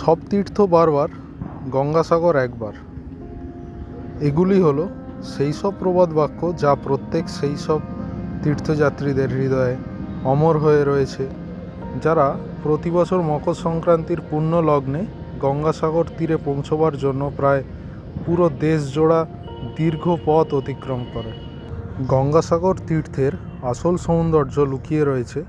সব তীর্থ বারবার গঙ্গাসাগর একবার। এগুলি হলো সেই সব প্রবাদ বাক্য যা প্রত্যেক সেই সব তীর্থযাত্রীদের হৃদয়ে অমর হয়ে রয়েছে, যারা প্রতি বছর মকর সংক্রান্তির পুণ্য লগ্নে গঙ্গাসাগর তীরে পৌঁছবার জন্য প্রায় পুরো দেশ জোড়া দীর্ঘ পথ অতিক্রম করে। গঙ্গাসাগর তীর্থের আসল সৌন্দর্য লুকিয়ে রয়েছে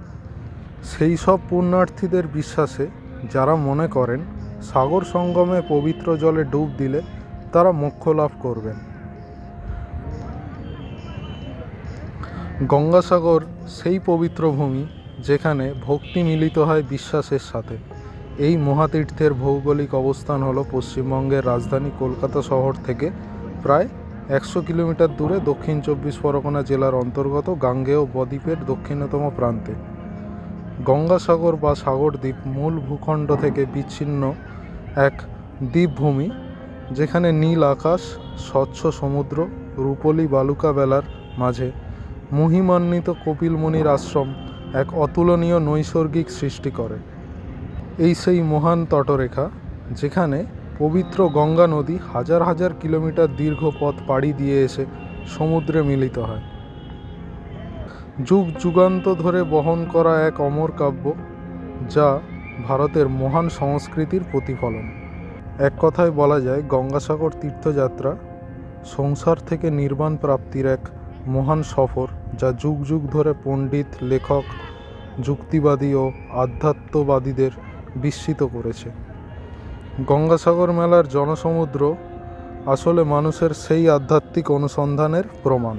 সেই সব পুণ্যার্থীদের বিশ্বাসে যারা মনে করেন সাগর সঙ্গমে পবিত্র জলে ডুব দিলে তারা মোক্ষ লাভ করবেন। গঙ্গাসাগর সেই পবিত্র ভূমি যেখানে ভক্তি মিলিত হয় বিশ্বাসের সাথে। এই মহাতীর্থের ভৌগোলিক অবস্থান হলো পশ্চিমবঙ্গের রাজধানী কলকাতা শহর থেকে প্রায় একশো কিলোমিটার দূরে দক্ষিণ চব্বিশ পরগনা জেলার অন্তর্গত গাঙ্গেয় বদ্বীপের দক্ষিণতম প্রান্তে। গঙ্গাসাগর বা সাগরদ্বীপ মূল ভূখণ্ড থেকে বিচ্ছিন্ন এক দ্বীপভূমি যেখানে নীল আকাশ, স্বচ্ছ সমুদ্র, রূপলি বালুকা বেলার মাঝে মহিমান্বিত কপিলমুনির আশ্রম এক অতুলনীয় নৈসর্গিক সৃষ্টি করে। এই সেই মহান তটরেখা যেখানে পবিত্র গঙ্গা নদী হাজার হাজার কিলোমিটার দীর্ঘ পথ পাড়ি দিয়ে এসে সমুদ্রে মিলিত হয়। যুগ যুগান্ত ধরে বহন করা এক অমর কাব্য যা ভারতের মহান সংস্কৃতির প্রতিফলন। এক কথায় বলা যায়, গঙ্গাসাগর তীর্থযাত্রা সংসার থেকে নির্বাণ প্রাপ্তির এক মহান সফর, যা যুগ যুগ ধরে পণ্ডিত, লেখক, যুক্তিবাদী ও আধ্যাত্মবাদীদের বিস্মিত করেছে। গঙ্গাসাগর মেলার জনসমুদ্র আসলে মানুষের সেই আধ্যাত্মিক অনুসন্ধানের প্রমাণ।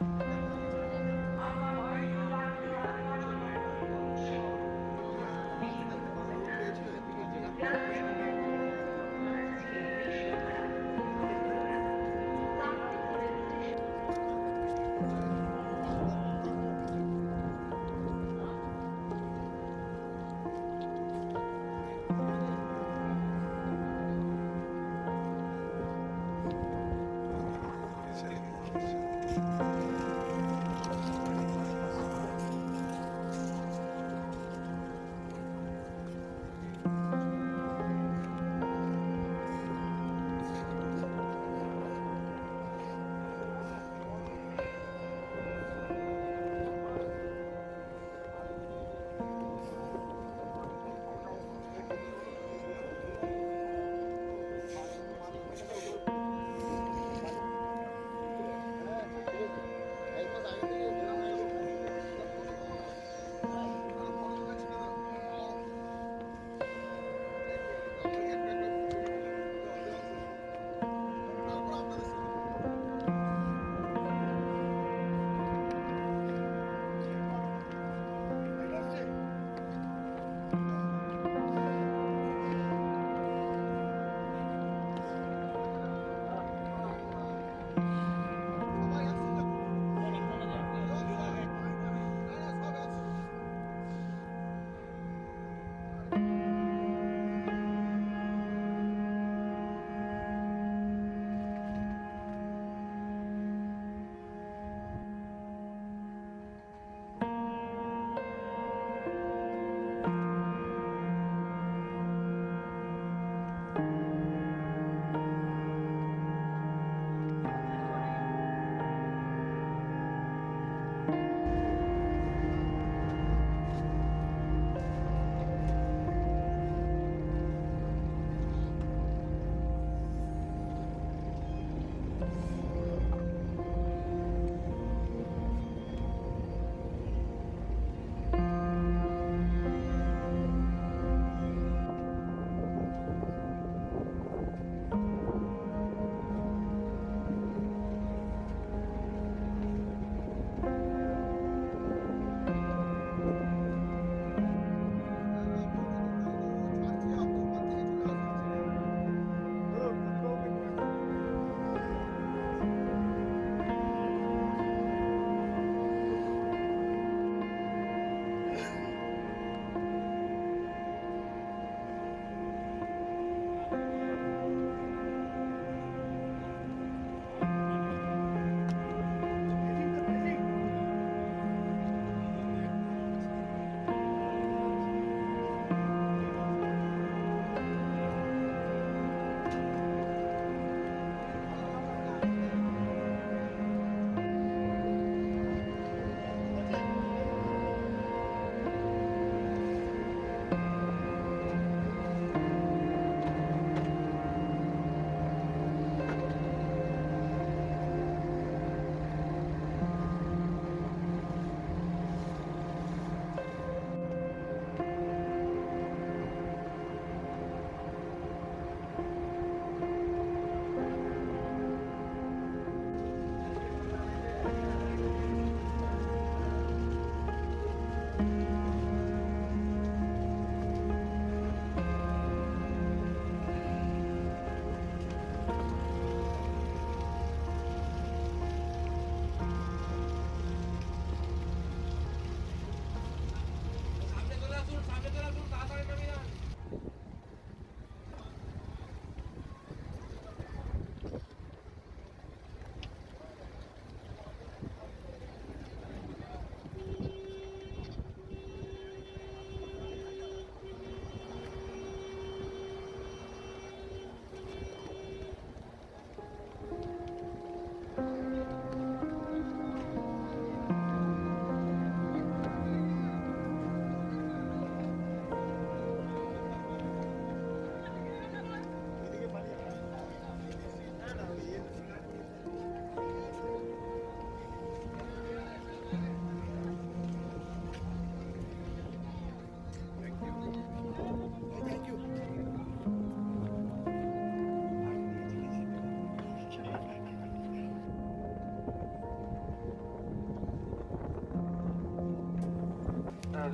了。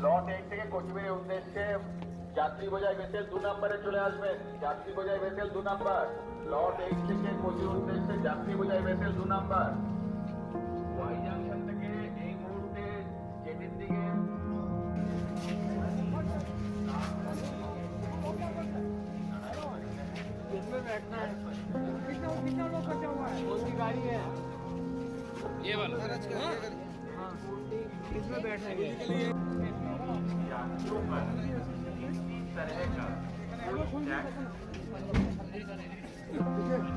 লট এক থেকে কোচবিহারের উদ্দেশ্যে যাত্রী বোঝাই ভেসেল দু নম্বরে চলে আসবেন যাত্রী বোঝাই ভেসেল দু নম্বর লট এক থেকে কোচবিহার উদ্দেশ্যে যাত্রী বোঝাই ভেসেল দু নম্বর ওয়াই জাংশন থেকে এই মুহূর্তে জেটির দিকে 中国人，再来一个，再一个。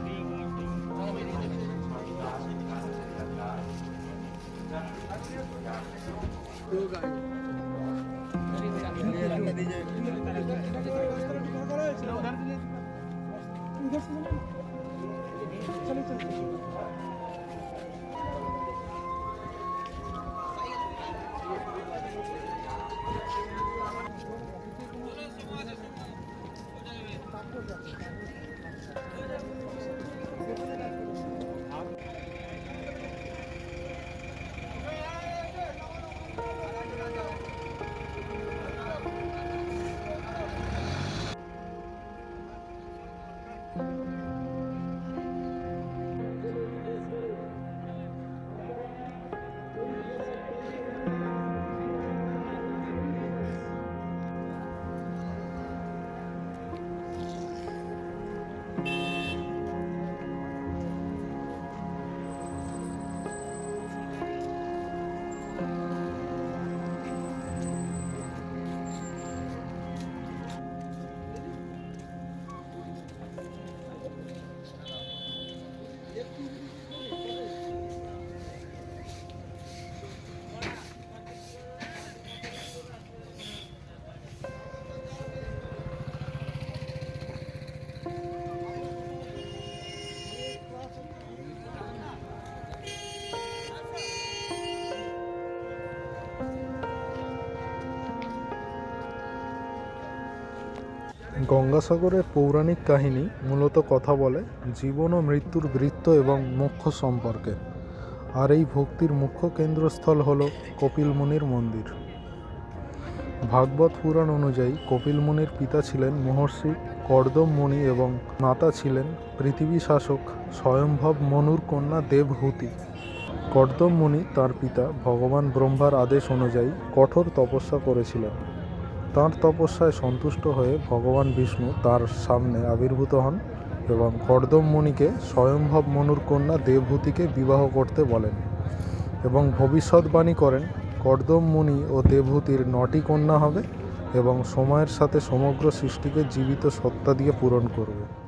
গঙ্গাসাগরের পৌরাণিক কাহিনী মূলত কথা বলে জীবন ও মৃত্যুর বৃত্ত এবং মোক্ষ সম্পর্কে। আর এই ভক্তির মুখ্য কেন্দ্রস্থল হল কপিল মুনির মন্দির। ভাগবত পুরাণ অনুযায়ী কপিল মুনির পিতা ছিলেন মহর্ষি কর্দম মুনি এবং মাতা ছিলেন পৃথিবী শাসক স্বয়ম্ভব মনুর কন্যা দেবহূতি। কর্দম মুনি তার পিতা ভগবান ব্রহ্মার আদেশ অনুযায়ী কঠোর তপস্যা করেছিলেন। তাঁর তপস্যায় সন্তুষ্ট হয়ে ভগবান বিষ্ণু তার সামনে আবির্ভূত হন। এবং কর্দম মুনিকে স্বয়ম্ভব মনুর কন্যা দেবভূতিকে বিবাহ করতে বলেন এবং ভবিষ্যৎবাণী করেন কর্দম মুনি ও দেবভূতির নটি কন্যা হবে এবং সময়ের সাথে সমগ্র সৃষ্টিকে জীবিত সত্তা দিয়ে পূরণ করবে।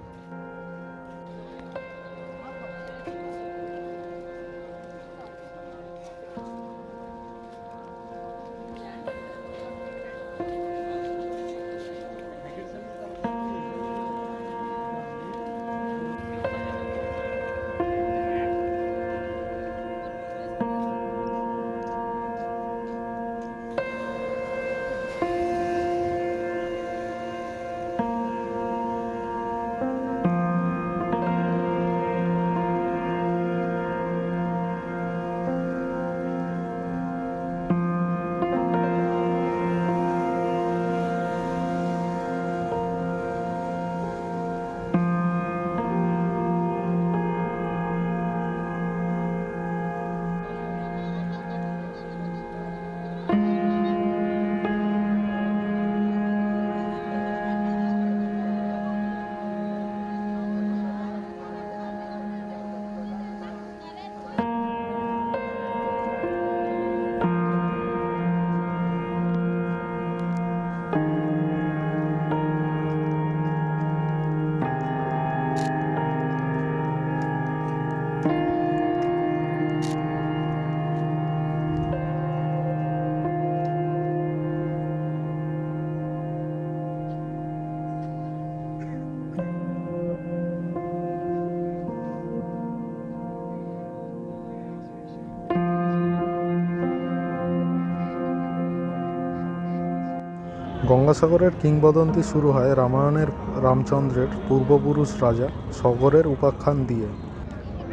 গঙ্গাসাগরের কিংবদন্তি শুরু হয় রামায়ণের রামচন্দ্রের পূর্বপুরুষ রাজা সগরের উপাখ্যান দিয়ে।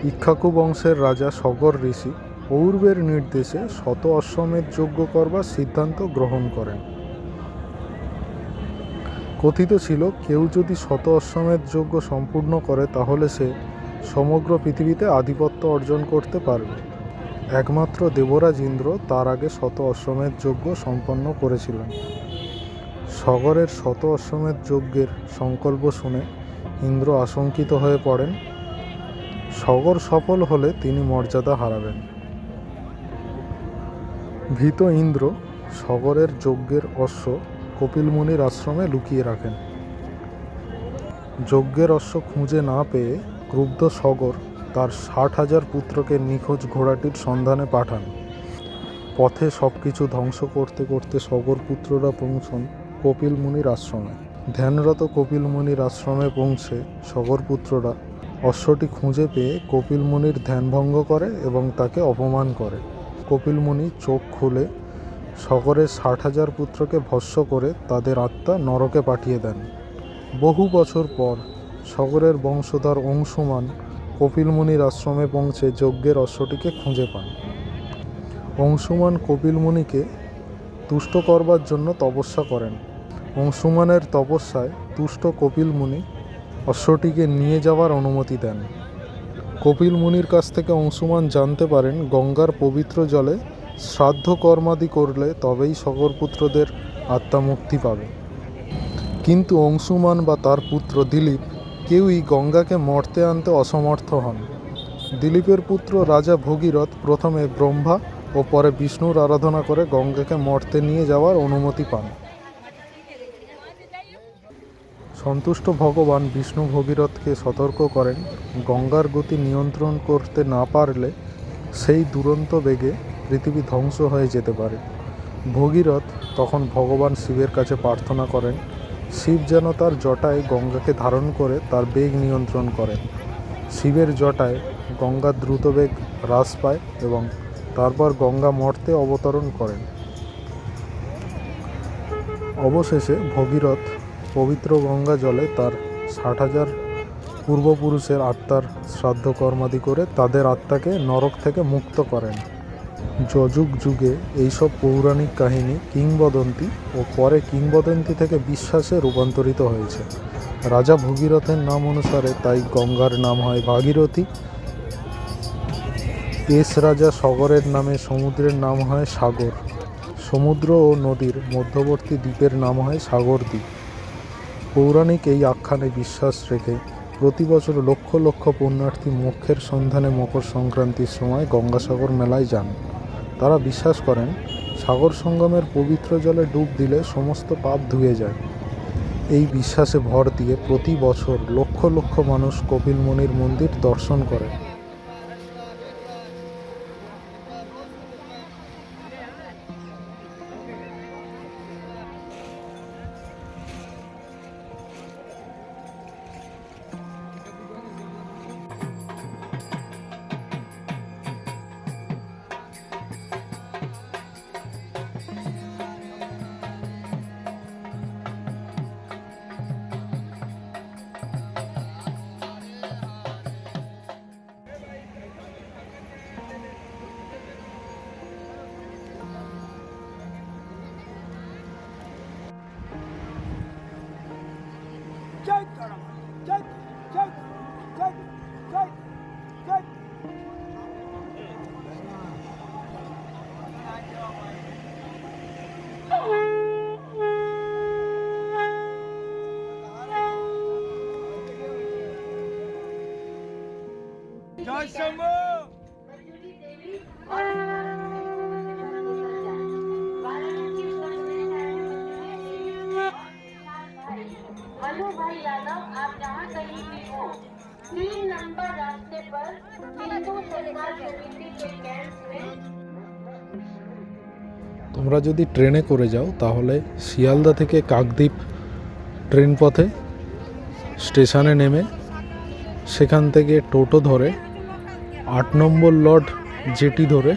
ইক্ষ্বাকু বংশের রাজা সগর ঋষি পৌর্বের নির্দেশে শত অশ্বমেধ যজ্ঞ করবার সিদ্ধান্ত গ্রহণ করেন। কথিত ছিল, কেউ যদি শত অশ্বমেধ যজ্ঞ সম্পূর্ণ করে তাহলে সে সমগ্র পৃথিবীতে আধিপত্য অর্জন করতে পারবে। একমাত্র দেবরাজ ইন্দ্র তার আগে শত অশ্বমেধ যজ্ঞ সম্পন্ন করেছিলেন। সগরের শত অশ্বমেধ যজ্ঞের সংকল্প শুনে ইন্দ্র আশঙ্কিত হয়ে পড়েন, সগর সফল হলে তিনি মর্যাদা হারাবেন। ভীত ইন্দ্র সগরের যজ্ঞের অশ্ব কপিল মুনির আশ্রমে লুকিয়ে রাখেন। যজ্ঞের অশ্ব খুঁজে না পেয়ে ক্রুব্ধ সগর তার ষাট হাজার পুত্রকে নিখোঁজ ঘোড়াটির সন্ধানে পাঠান। পথে সব কিছু ধ্বংস করতে করতে সগর পুত্ররা পৌঁছন কপিল মুনির আশ্রমে। ধ্যানরত কপিল মুনির আশ্রমে পৌঁছে সগর পুত্ররা অশ্বটি খুঁজে পেয়ে কপিল মুনির ধ্যানভঙ্গ করে এবং তাকে অপমান করে। কপিল মুনি চোখ খুলে সগরের ষাট হাজার পুত্রকে ভস্য করে তাদের আত্মা নরকে পাঠিয়ে দেন। বহু বছর পর সগরের বংশধর অংশুমান কপিল মুনির আশ্রমে পৌঁছে যজ্ঞের অশ্বটিকে খুঁজে পান। অংশুমান কপিল মুনিকে তুষ্ট করবার জন্য তপস্যা করেন। অংশুমানের তপস্যায় তুষ্ট কপিল মুনি অশ্বটিকে নিয়ে যাওয়ার অনুমতি দেন। কপিল মুনির কাছ থেকে অংশুমান জানতে পারেন, গঙ্গার পবিত্র জলে শ্রাদ্ধ কর্মাদি করলে তবেই সগরপুত্রদের আত্মা মুক্তি পাবে। কিন্তু অংশুমান বা তার পুত্র দিলীপ কেউই গঙ্গাকে মর্তে আনতে অসমর্থ হন। দিলীপের পুত্র রাজা ভগীরথ প্রথমে ব্রহ্মা ও পরে বিষ্ণুর আরাধনা করে গঙ্গাকে মর্তে নিয়ে যাওয়ার অনুমতি পান। সন্তুষ্ট ভগবান বিষ্ণু ভগীরথকে সতর্ক করেন, গঙ্গার গতি নিয়ন্ত্রণ করতে না পারলে সেই দুরন্ত বেগে পৃথিবী ধ্বংস হয়ে যেতে পারে। ভগীরথ তখন ভগবান শিবের কাছে প্রার্থনা করেন, শিব যেন তার জটায় গঙ্গাকে ধারণ করে তার বেগ নিয়ন্ত্রণ করেন। শিবের জটায় গঙ্গা দ্রুত বেগ হ্রাস পায় এবং তারপর গঙ্গা মর্তে অবতরণ করেন। অবশেষে ভগীরথ পবিত্র গঙ্গা জলে তার ষাট হাজার পূর্বপুরুষের আত্মার শ্রাদ্ধ কর্মাদি করে তাদের আত্মাকে নরক থেকে মুক্ত করেন। যযুগ যুগে এইসব পৌরাণিক কাহিনী কিংবদন্তি ও পরে কিংবদন্তি থেকে বিশ্বাসে রূপান্তরিত হয়েছে। রাজা ভগীরথের নাম অনুসারে তাই গঙ্গার নাম হয় ভাগীরথী। এস রাজা সগরের নামে সমুদ্রের নাম হয় সাগর। সমুদ্র ও নদীর মধ্যবর্তী দ্বীপের নাম হয় সাগর দ্বীপ পৌরাণিক এই আখ্যানে বিশ্বাস রেখে প্রতি বছর লক্ষ লক্ষ পুণ্যার্থী মোক্ষের সন্ধানে মকর সংক্রান্তির সময় গঙ্গাসাগর মেলায় যান। তারা বিশ্বাস করেন, সাগর সঙ্গমের পবিত্র জলে ডুব দিলে সমস্ত পাপ ধুয়ে যায়। এই বিশ্বাসে ভর দিয়ে প্রতি বছর লক্ষ লক্ষ মানুষ কপিল মুনির মন্দির দর্শন করে। জয় শম্ভু हेलो भाई यादव आप जहाँ कहीं भी हो तीन नंबर रास्ते पर हिंदू संघर्ष समिति के कैंप में তোমরা যদি ট্রেনে করে যাও তাহলে শিয়ালদা থেকে কাকদ্বীপ ট্রেন পথে স্টেশনে নেমে সেখান থেকে টোটো ধরে আট নম্বর লড জেটি ধরে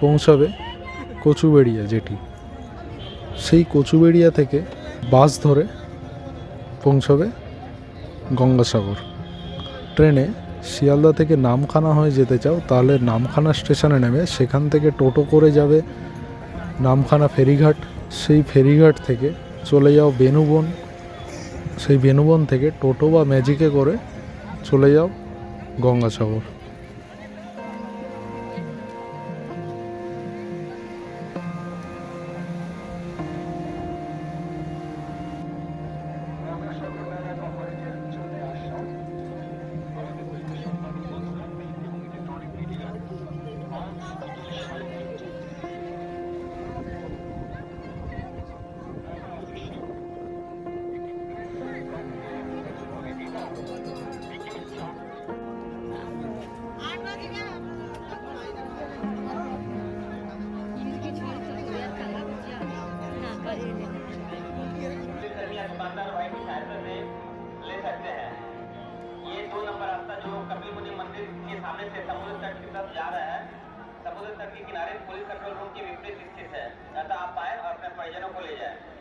পৌঁছাবে কচুবেড়িয়া জেটি। সেই কচুবেড়িয়া থেকে বাস ধরে পৌঁছাবে গঙ্গাসাগর। ট্রেনে শিয়ালদা থেকে নামখানা হয়ে যেতে চাও, তাহলে নামখানা স্টেশনে নেমে সেখান থেকে টোটো করে যাবে নামখানা ফেরিঘাট। সেই ফেরিঘাট থেকে চলে যাও বেনুবন। সেই বেনুবন থেকে টোটো বা ম্যাজিকে করে চলে যাও গঙ্গাসাগর। तट के किनारे पुलिस कंट्रोल रूम के विपरीत स्थित है। अतः आप पाए और अपने परिजनों को ले जाएँ।